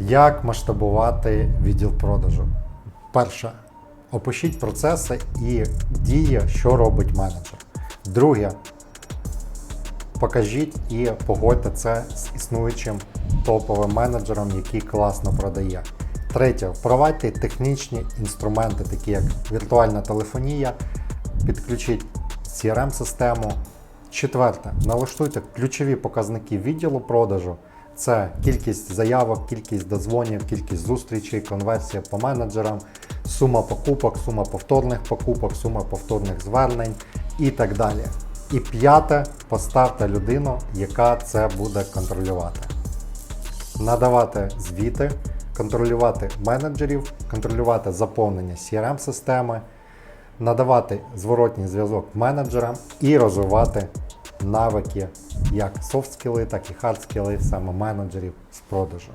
Як масштабувати відділ продажу? Перше, опишіть процеси і дії, що робить менеджер. Друге, покажіть і погодьте це з існуючим топовим менеджером, який класно продає. Третє, впровадьте технічні інструменти, такі як віртуальна телефонія, підключіть CRM-систему. Четверте, налаштуйте ключові показники відділу продажу. Це кількість заявок, кількість дозвонів, кількість зустрічей, конверсія по менеджерам, сума покупок, сума повторних покупок, сума повторних звернень і так далі. І п'яте, поставте людину, яка це буде контролювати. Надавати звіти, контролювати менеджерів, контролювати заповнення CRM-системи, надавати зворотній зв'язок менеджерам і розвивати навики як софт скіли, так і хард скіли саме менеджерів з продажу.